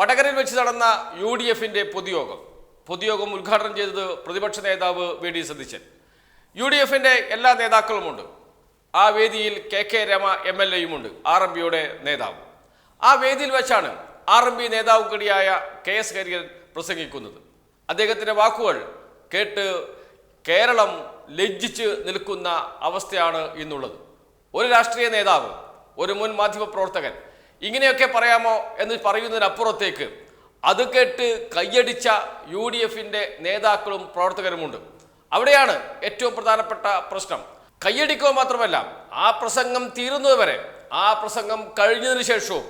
വടകരയിൽ വെച്ച് നടന്ന യു ഡി എഫിന്റെ പൊതുയോഗം. പൊതുയോഗം ഉദ്ഘാടനം ചെയ്തത് പ്രതിപക്ഷ നേതാവ് V D Satheesan. U D എഫിന്റെ എല്ലാ നേതാക്കളുമുണ്ട്. ആ വേദിയിൽ K K Rama M L എയുമുണ്ട്. ആർ എം പിയുടെ നേതാവ്. ആ വേദിയിൽ വെച്ചാണ് ആർ എം പി നേതാവ് കൂടിയായ കെ എസ് കരിയൻ പ്രസംഗിക്കുന്നത്. അദ്ദേഹത്തിന്റെ വാക്കുകൾ കേട്ട് കേരളം ലജ്ജിച്ച് നിൽക്കുന്ന അവസ്ഥയാണ് ഇന്നുള്ളത്. ഒരു രാഷ്ട്രീയ നേതാവ് ഒരു മുൻ മാധ്യമപ്രവർത്തകൻ ഇങ്ങനെയൊക്കെ പറയാമോ എന്ന് പറയുന്നതിനപ്പുറത്തേക്ക് അത് കേട്ട് കയ്യടിച്ച യു ഡി എഫിന്റെ നേതാക്കളും പ്രവർത്തകരുമുണ്ട്. അവിടെയാണ് ഏറ്റവും പ്രധാനപ്പെട്ട പ്രശ്നം. കയ്യടിക്കുക മാത്രമല്ല ആ പ്രസംഗം തീരുന്നതുവരെ ആ പ്രസംഗം കഴിഞ്ഞതിന് ശേഷവും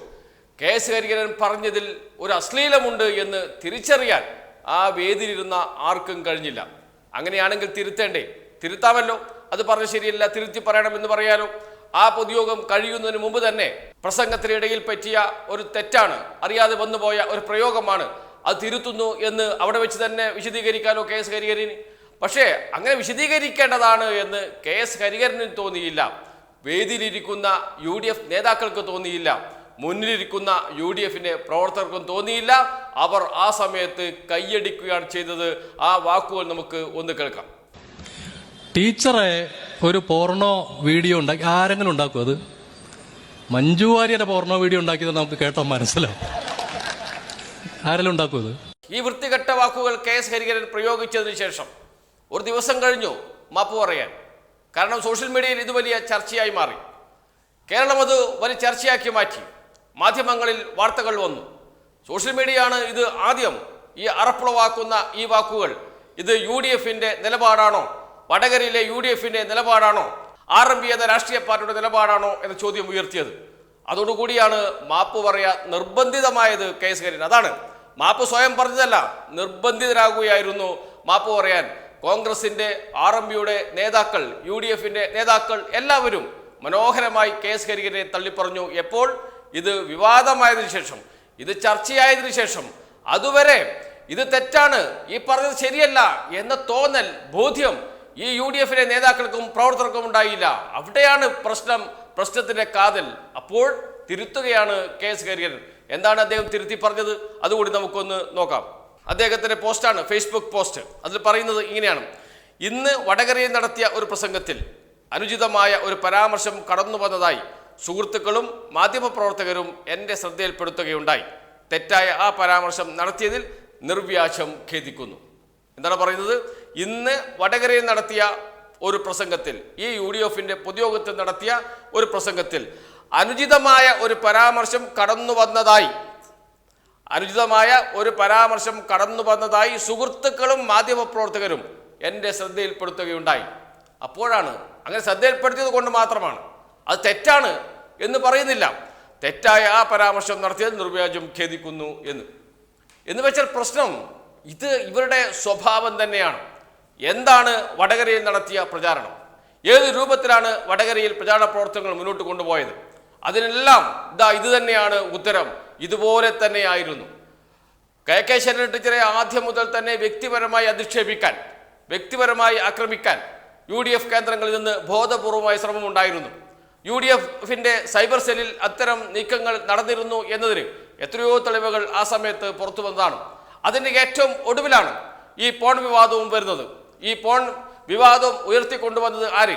കെ എസ് ഹരികരൻ പറഞ്ഞതിൽ ഒരു അശ്ലീലമുണ്ട് എന്ന് തിരിച്ചറിയാൻ ആ വേദിയിലിരുന്ന ആർക്കും കഴിഞ്ഞില്ല. അങ്ങനെയാണെങ്കിൽ തിരുത്തേണ്ടേ? തിരുത്താമല്ലോ. അത് പറഞ്ഞ് ശരിയല്ല തിരുത്തി പറയണമെന്ന് പറയാലോ? ആ പൊതുയോഗം കഴിയുന്നതിന് മുമ്പ് തന്നെ പ്രസംഗത്തിനിടയിൽ പറ്റിയ ഒരു തെറ്റാണ് അറിയാതെ വന്നുപോയ ഒരു പ്രയോഗമാണ് അത് തിരുത്തുന്നു എന്ന് അവിടെ വെച്ച് തന്നെ വിശദീകരിക്കാനോ കെ എസ് ഹരിഹരന്? പക്ഷേ അങ്ങനെ വിശദീകരിക്കേണ്ടതാണ് എന്ന് കെ എസ് ഹരിഹരന് തോന്നിയില്ല. വേദിയിലിരിക്കുന്ന യു ഡി എഫ് നേതാക്കൾക്ക് തോന്നിയില്ല. മുന്നിലിരിക്കുന്ന യു ഡി എഫിന്റെ പ്രവർത്തകർക്കും തോന്നിയില്ല. അവർ ആ സമയത്ത് കൈയടിക്കുകയാണ് ചെയ്തത്. ആ വാക്കുകൾ നമുക്ക് ഒന്ന് കേൾക്കാം. ടീച്ചറെ ഒരു പോർണോ വീഡിയോ ഉണ്ടാക്കി ആരെങ്കിലും ഉണ്ടാക്കും അത്? മഞ്ജു വാര്യരുടെ പോർണോ വീഡിയോ ഉണ്ടാക്കിയത് നമുക്ക് കേട്ടാൽ മനസ്സിലാവും. ആരെങ്കിലും ഉണ്ടാക്കും അത്? ഈ വൃത്തികെട്ട വാക്കുകൾ കെ എസ് ഹരിഹരൻ പ്രയോഗിച്ചതിന് ശേഷം ഒരു ദിവസം കഴിഞ്ഞു മാപ്പ് പറയാൻ. കാരണം സോഷ്യൽ മീഡിയയിൽ ഇത് വലിയ ചർച്ചയായി മാറി. കേരളം അത് വലിയ ചർച്ചയാക്കി മാറ്റി. മാധ്യമങ്ങളിൽ വാർത്തകൾ വന്നു. സോഷ്യൽ മീഡിയയാണ് ഇത് ആദ്യം ഈ അറപ്പുളവാക്കുന്ന ഈ വാക്കുകൾ. ഇത് യു ഡി എഫിന്റെ നിലപാടാണോ? വടകരയിലെ യു ഡി എഫിന്റെ നിലപാടാണോ? ആർ എം പി എന്ന രാഷ്ട്രീയ പാർട്ടിയുടെ നിലപാടാണോ എന്ന ചോദ്യം ഉയർത്തിയത്. അതോടുകൂടിയാണ് മാപ്പ് പറയാ നിർബന്ധിതമായത് കെ എസ് കരീൻ അതാണ്. മാപ്പ് സ്വയം പറഞ്ഞതല്ല നിർബന്ധിതരാകുകയായിരുന്നു മാപ്പ് പറയാൻ. കോൺഗ്രസിന്റെ ആർ എം പിയുടെ നേതാക്കൾ യു ഡി എഫിന്റെ നേതാക്കൾ എല്ലാവരും മനോഹരമായി കെ എസ് ഹരിഹരനെ തള്ളിപ്പറഞ്ഞു. എപ്പോൾ? ഇത് വിവാദമായതിനു ശേഷം. ഇത് ചർച്ചയായതിനു ശേഷം. അതുവരെ ഇത് തെറ്റാണ് ഈ പറഞ്ഞത് ശരിയല്ല എന്ന തോന്നൽ ബോധ്യം ഈ യു ഡി എഫിലെ നേതാക്കൾക്കും പ്രവർത്തകർക്കും ഉണ്ടായില്ല. അവിടെയാണ് പ്രശ്നം പ്രശ്നത്തിന്റെ കാതൽ. അപ്പോൾ തിരുത്തുകയാണ് കെ എസ് കരിയർ എന്താണ് അദ്ദേഹം തിരുത്തി പറഞ്ഞത്? അതുകൂടി നമുക്കൊന്ന് നോക്കാം. അദ്ദേഹത്തിന്റെ പോസ്റ്റാണ് ഫേസ്ബുക്ക് പോസ്റ്റ്. അതിൽ പറയുന്നത് ഇങ്ങനെയാണ്. ഇന്ന് വടകരയിൽ നടത്തിയ ഒരു പ്രസംഗത്തിൽ അനുചിതമായ ഒരു പരാമർശം കടന്നു വന്നതായി സുഹൃത്തുക്കളും മാധ്യമപ്രവർത്തകരും എന്റെ ശ്രദ്ധയിൽപ്പെടുത്തുകയുണ്ടായി. തെറ്റായ ആ പരാമർശം നടത്തിയതിൽ നിർവ്യാജം ഖേദിക്കുന്നു. എന്താണ് പറയുന്നത്? ഇന്ന് വടകരയിൽ നടത്തിയ ഒരു പ്രസംഗത്തിൽ ഈ യു ഡി എഫിന്റെ പൊതുയോഗത്തിൽ നടത്തിയ ഒരു പ്രസംഗത്തിൽ അനുചിതമായ ഒരു പരാമർശം കടന്നു വന്നതായി അനുചിതമായ ഒരു പരാമർശം കടന്നു വന്നതായി സുഹൃത്തുക്കളും മാധ്യമപ്രവർത്തകരും എന്റെ ശ്രദ്ധയിൽപ്പെടുത്തുകയുണ്ടായി. അപ്പോഴാണ് അങ്ങനെ ശ്രദ്ധയിൽപ്പെടുത്തിയത് കൊണ്ട് മാത്രമാണ്. അത് തെറ്റാണ് എന്ന് പറയുന്നില്ല. തെറ്റായ ആ പരാമർശം നടത്തിയത് നിർവ്യാജം ഖേദിക്കുന്നു എന്ന്. എന്ന് വെച്ചാൽ പ്രശ്നം ഇത് ഇവരുടെ സ്വഭാവം തന്നെയാണ്. എന്താണ് വടകരയിൽ നടത്തിയ പ്രചാരണം? ഏത് രൂപത്തിലാണ് വടകരയിൽ പ്രചാരണ പ്രവർത്തനങ്ങൾ മുന്നോട്ട് കൊണ്ടുപോയത്? അതിനെല്ലാം ഇതാ ഇത് തന്നെയാണ് ഉത്തരം. ഇതുപോലെ തന്നെയായിരുന്നു. കെ കെ ശരൺ ടീച്ചറെ ആദ്യം മുതൽ തന്നെ വ്യക്തിപരമായി അധിക്ഷേപിക്കാൻ വ്യക്തിപരമായി ആക്രമിക്കാൻ യു ഡി എഫ് കേന്ദ്രങ്ങളിൽ നിന്ന് ബോധപൂർവമായ ശ്രമമുണ്ടായിരുന്നു യു ഡി എഫിന്റെ സൈബർ സെല്ലിൽ അത്തരം നീക്കങ്ങൾ നടന്നിരുന്നു എന്നതിന് എത്രയോ തെളിവുകൾ ആ സമയത്ത് പുറത്തു വന്നതാണ്. അതിന്റെ ഏറ്റവും ഒടുവിലാണ് ഈ പോൺ വിവാദവും വരുന്നത്. ഈ പോൺ വിവാദം ഉയർത്തിക്കൊണ്ടുവന്നത് ആര്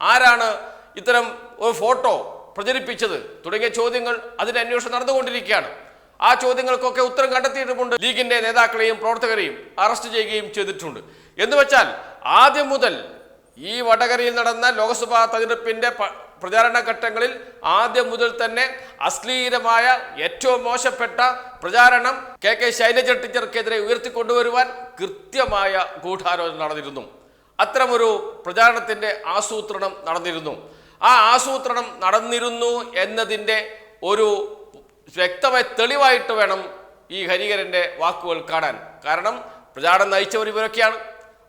ആരാണ് ഇത്തരം ഒരു ഫോട്ടോ പ്രചരിപ്പിച്ചത്? തുടങ്ങിയ ചോദ്യങ്ങൾ അതിന്റെ അന്വേഷണം നടന്നുകൊണ്ടിരിക്കുകയാണ്. ആ ചോദ്യങ്ങൾക്കൊക്കെ ഉത്തരം കണ്ടെത്തിയിട്ടുമുണ്ട്. ലീഗിന്റെ നേതാക്കളെയും പ്രവർത്തകരെയും അറസ്റ്റ് ചെയ്യുകയും ചെയ്തിട്ടുണ്ട്. എന്ന് വെച്ചാൽ ആദ്യം മുതൽ ഈ വടകരയിൽ നടന്ന ലോക്സഭാ തെരഞ്ഞെടുപ്പിന്റെ പ്രചാരണ ഘട്ടങ്ങളിൽ ആദ്യം മുതൽ തന്നെ അശ്ലീലമായ ഏറ്റവും മോശപ്പെട്ട പ്രചാരണം കെ കെ ശൈലജ ടീച്ചർക്കെതിരെ ഉയർത്തിക്കൊണ്ടുവരുവാൻ കൃത്യമായ ഗൂഢാലോചന നടന്നിരുന്നു. അത്തരമൊരു പ്രചാരണത്തിന്റെ ആസൂത്രണം നടന്നിരുന്നു. ആ ആസൂത്രണം നടന്നിരുന്നു എന്നതിന്റെ ഒരു വ്യക്തമായ തെളിവായിട്ട് വേണം ഈ ഹരികരന്റെ വാക്കുകൾ കാണാൻ. കാരണം പ്രചാരണം നയിച്ചവർ ഇവരൊക്കെയാണ്.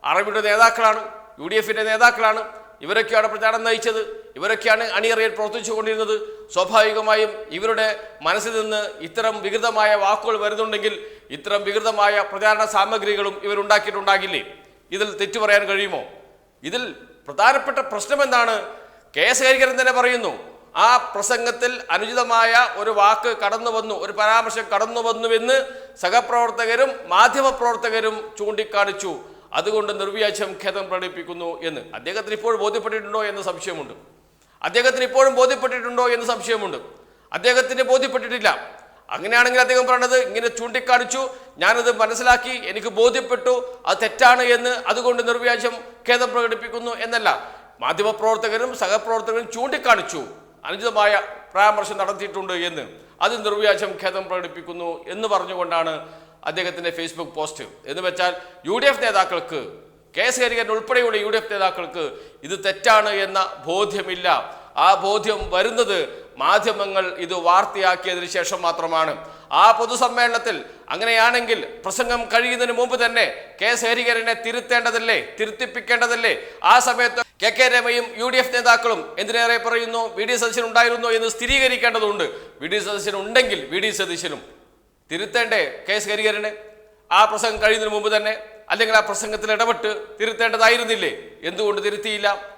അറബിയുടെ നേതാക്കളാണ് യു ഡി എഫിന്റെ നേതാക്കളാണ് ഇവരൊക്കെയാണ് പ്രചാരണം നയിച്ചത്. ഇവരൊക്കെയാണ് അണിയറയിൽ പ്രവർത്തിച്ചു കൊണ്ടിരുന്നത് സ്വാഭാവികമായും ഇവരുടെ മനസ്സിൽ നിന്ന് ഇത്തരം വികൃതമായ വാക്കുകൾ വരുന്നുണ്ടെങ്കിൽ ഇത്തരം വികൃതമായ പ്രചാരണ സാമഗ്രികളും ഇവരുണ്ടാക്കിയിട്ടുണ്ടാകില്ലേ ഇതിൽ തെറ്റു പറയാൻ കഴിയുമോ? ഇതിൽ പ്രധാനപ്പെട്ട പ്രശ്നം എന്താണ് കെ എസ് ഹരിഹരൻ തന്നെ പറയുന്നു ആ പ്രസംഗത്തിൽ അനുചിതമായ ഒരു വാക്ക് കടന്നു വന്നു ഒരു പരാമർശം കടന്നു വന്നുവെന്ന് സഹപ്രവർത്തകരും മാധ്യമപ്രവർത്തകരും ചൂണ്ടിക്കാണിച്ചു. അതുകൊണ്ട് നിർവ്യാജം ഖേദം പ്രകടിപ്പിക്കുന്നു എന്ന്. അദ്ദേഹത്തിന് ഇപ്പോൾ ബോധ്യപ്പെട്ടിട്ടുണ്ടോ എന്ന് സംശയമുണ്ട്. അദ്ദേഹത്തിന് ഇപ്പോഴും ബോധ്യപ്പെട്ടിട്ടുണ്ടോ എന്ന് സംശയമുണ്ട്. അദ്ദേഹത്തിന് ബോധ്യപ്പെട്ടിട്ടില്ല. അങ്ങനെയാണെങ്കിൽ അദ്ദേഹം പറഞ്ഞത് ഇങ്ങനെ ചൂണ്ടിക്കാണിച്ചു. ഞാനത് മനസ്സിലാക്കി എനിക്ക് ബോധ്യപ്പെട്ടു അത് തെറ്റാണ് എന്ന് അതുകൊണ്ട് നിർവ്യാജം ഖേദം പ്രകടിപ്പിക്കുന്നു എന്നല്ല. മാധ്യമപ്രവർത്തകരും സഹപ്രവർത്തകരും ചൂണ്ടിക്കാണിച്ചു. അനുചിതമായ പരാമർശം നടത്തിയിട്ടുണ്ട് എന്ന്. അത് നിർവ്യാജം ഖേദം പ്രകടിപ്പിക്കുന്നു എന്ന് പറഞ്ഞുകൊണ്ടാണ് അദ്ദേഹത്തിന്റെ ഫേസ്ബുക്ക് പോസ്റ്റ്. എന്ന് വെച്ചാൽ യു നേതാക്കൾക്ക് കെ എസ് ഹരികരൻ ഉൾപ്പെടെയുള്ള യു ഡി എഫ് നേതാക്കൾക്ക് ഇത് തെറ്റാണ് എന്ന ബോധ്യമില്ല. ആ ബോധ്യം വരുന്നത് മാധ്യമങ്ങൾ ഇത് വാർത്തയാക്കിയതിനു ശേഷം മാത്രമാണ്. ആ പൊതുസമ്മേളനത്തിൽ അങ്ങനെയാണെങ്കിൽ പ്രസംഗം കഴിയുന്നതിന് മുമ്പ് തന്നെ കെ എസ് ഹരികരനെ തിരുത്തേണ്ടതല്ലേ തിരുത്തിപ്പിക്കേണ്ടതല്ലേ? ആ സമയത്ത് കെ കെ രമയും യു ഡി എഫ് നേതാക്കളും എന്തിനേറെ പറയുന്നു? വി ഡി സതീശൻ ഉണ്ടായിരുന്നു എന്ന് സ്ഥിരീകരിക്കേണ്ടതുണ്ട്. വി ഡി സതീശൻ ഉണ്ടെങ്കിൽ വി ഡി സതീശനും തിരുത്തേണ്ടേ കെ ഹരിഹരനെ ആ പ്രസംഗം കഴിയുന്നതിന് മുമ്പ് തന്നെ അല്ലെങ്കിൽ ആ പ്രസംഗത്തിൽ ഇടപെട്ട് തിരുത്തേണ്ടതായിരുന്നില്ലേ? എന്തുകൊണ്ട് തിരുത്തിയില്ല?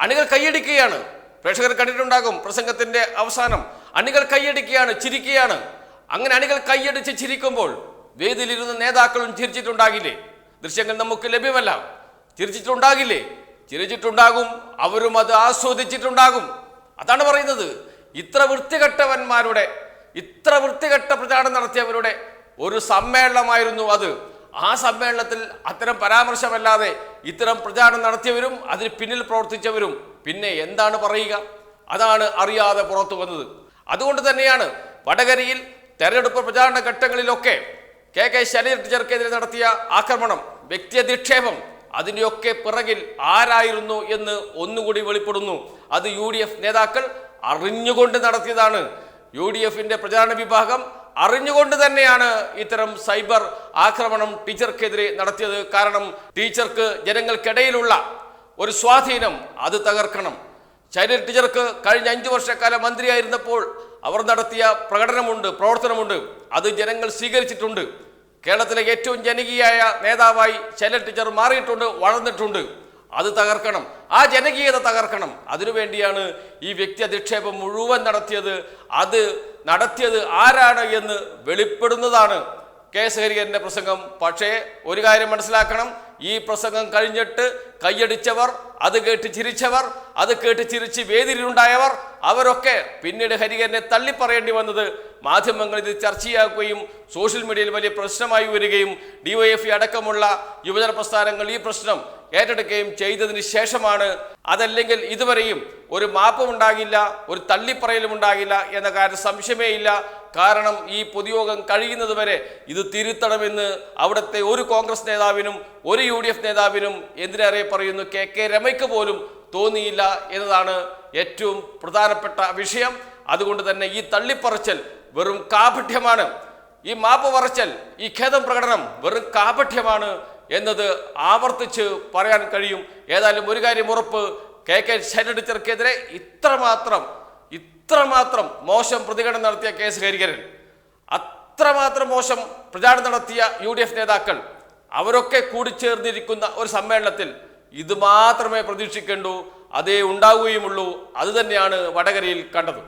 അണികൾ കൈയടിക്കുകയാണ്. പ്രേക്ഷകർ കണ്ടിട്ടുണ്ടാകും പ്രസംഗത്തിന്റെ അവസാനം. അണികൾ കൈയടിക്കുകയാണ് ചിരിക്കുകയാണ്. അങ്ങനെ അണികൾ കൈയടിച്ച് ചിരിക്കുമ്പോൾ വേദിയിലിരുന്ന നേതാക്കളും ചിരിച്ചിട്ടുണ്ടാകില്ലേ? ദൃശ്യങ്ങൾ നമുക്ക് ലഭ്യമല്ല. ചിരിച്ചിട്ടുണ്ടാകില്ലേ? ചിരിച്ചിട്ടുണ്ടാകും. അവരും അത് ആസ്വദിച്ചിട്ടുണ്ടാകും. അതാണ് പറയുന്നത്. ഇത്ര വൃത്തികെട്ടവന്മാരുടെ ഇത്ര വൃത്തികെട്ട പ്രചാരണം നടത്തിയവരുടെ ഒരു സമ്മേളനമായിരുന്നു അത്. ആ സമ്മേളനത്തിൽ അത്തരം പരാമർശമല്ലാതെ ഇത്തരം പ്രചാരണം നടത്തിയവരും അതിന് പിന്നിൽ പ്രവർത്തിച്ചവരും പിന്നെ എന്താണ് പറയുക? അതാണ് അറിയാതെ പുറത്തു വന്നത്. അതുകൊണ്ട് തന്നെയാണ് വടകരയിൽ തെരഞ്ഞെടുപ്പ് പ്രചാരണ ഘട്ടങ്ങളിലൊക്കെ കെ കെ ശൈലജ ടീച്ചർക്കെതിരെ നടത്തിയ ആക്രമണം വ്യക്തിയധിക്ഷേപം അതിന്റെയൊക്കെ പിറകിൽ ആരായിരുന്നു എന്ന് ഒന്നുകൂടി വെളിപ്പെടുന്നു. അത് യു നേതാക്കൾ അറിഞ്ഞുകൊണ്ട് നടത്തിയതാണ്. യു ഡി എഫിന്റെ പ്രചാരണ വിഭാഗം അറിഞ്ഞുകൊണ്ട് തന്നെയാണ് ഇത്തരം സൈബർ ആക്രമണം ടീച്ചർക്കെതിരെ നടത്തിയത്. കാരണം ടീച്ചർക്ക് ജനങ്ങൾക്കിടയിലുള്ള ഒരു സ്വാധീനം അത് തകർക്കണം. ശൈലജ ടീച്ചർക്ക് കഴിഞ്ഞ അഞ്ചു വർഷക്കാലം മന്ത്രിയായിരുന്നപ്പോൾ അവർ നടത്തിയ പ്രകടനമുണ്ട് പ്രവർത്തനമുണ്ട്. അത് ജനങ്ങൾ സ്വീകരിച്ചിട്ടുണ്ട്. കേരളത്തിലെ ഏറ്റവും ജനകീയായ നേതാവായി ശൈലജ ടീച്ചർ മാറിയിട്ടുണ്ട് വളർന്നിട്ടുണ്ട്. അത് തകർക്കണം. ആ ജനകീയത തകർക്കണം. അതിനുവേണ്ടിയാണ് ഈ വ്യക്തി അധിക്ഷേപം മുഴുവൻ നടത്തിയത്. അത് നടത്തിയത് ആരാണ് എന്ന് വെളിപ്പെടുന്നതാണ്. കെ എസ് ഹരിഹരന്റെ പ്രസംഗം. പക്ഷേ ഒരു കാര്യം മനസ്സിലാക്കണം. ഈ പ്രസംഗം കഴിഞ്ഞിട്ട് കൈയടിച്ചവർ അത് കേട്ട് ചിരിച്ചവർ അത് കേട്ട് ചിരിച്ച് വേദിയിലുണ്ടായവർ അവരൊക്കെ പിന്നീട് ഹരിഹരനെ തള്ളിപ്പറയേണ്ടി വന്നത് മാധ്യമങ്ങൾ ഇത് ചർച്ചയാക്കുകയും സോഷ്യൽ മീഡിയയിൽ വലിയ പ്രശ്നമായി വരികയും ഡിവൈഎഫ്ഇ അടക്കമുള്ള യുവജന പ്രസ്ഥാനങ്ങൾ ഈ പ്രശ്നം ഏറ്റെടുക്കുകയും ചെയ്തതിന് ശേഷമാണ് അതല്ലെങ്കിൽ ഇതുവരെയും ഒരു മാപ്പും ഉണ്ടാകില്ല ഒരു തള്ളിപ്പറയലും ഉണ്ടാകില്ല എന്ന കാര്യം സംശയമേ ഇല്ല. കാരണം ഈ പൊതുയോഗം കഴിയുന്നത് വരെ ഇത് തിരുത്തണമെന്ന് അവിടുത്തെ ഒരു കോൺഗ്രസ് നേതാവിനും ഒരു യു ഡി എഫ് നേതാവിനും എന്തിനേറെ പറയുന്നു? കെ കെ രമയ്ക്ക് പോലും തോന്നിയില്ല എന്നതാണ് ഏറ്റവും പ്രധാനപ്പെട്ട വിഷയം. അതുകൊണ്ട് തന്നെ ഈ തള്ളിപ്പറച്ചൽ വെറും കാപഠ്യമാണ്. ഈ മാപ്പ് പറച്ചൽ ഈ ഖേദം പ്രകടനം വെറും കാപഠ്യമാണ് എന്നത് ആവർത്തിച്ച് പറയാൻ കഴിയും. ഏതായാലും ഒരു കാര്യം ഉറപ്പ് കെ കെ ശൈലടിച്ചർക്കെതിരെ ഇത്രമാത്രം ഇത്രമാത്രം മോശം പ്രതികരണം നടത്തിയ കെ എസ് ഹരികരൻ അത്രമാത്രം മോശം പ്രചാരണം നടത്തിയ യു ഡി എഫ് നേതാക്കൾ അവരൊക്കെ കൂടിച്ചേർന്നിരിക്കുന്ന ഒരു സമ്മേളനത്തിൽ ഇത് മാത്രമേ പ്രതീക്ഷിക്കേണ്ടൂ. അതേ ഉണ്ടാവുകയുമുള്ളൂ. അതുതന്നെയാണ് വടകരയിൽ കണ്ടത്.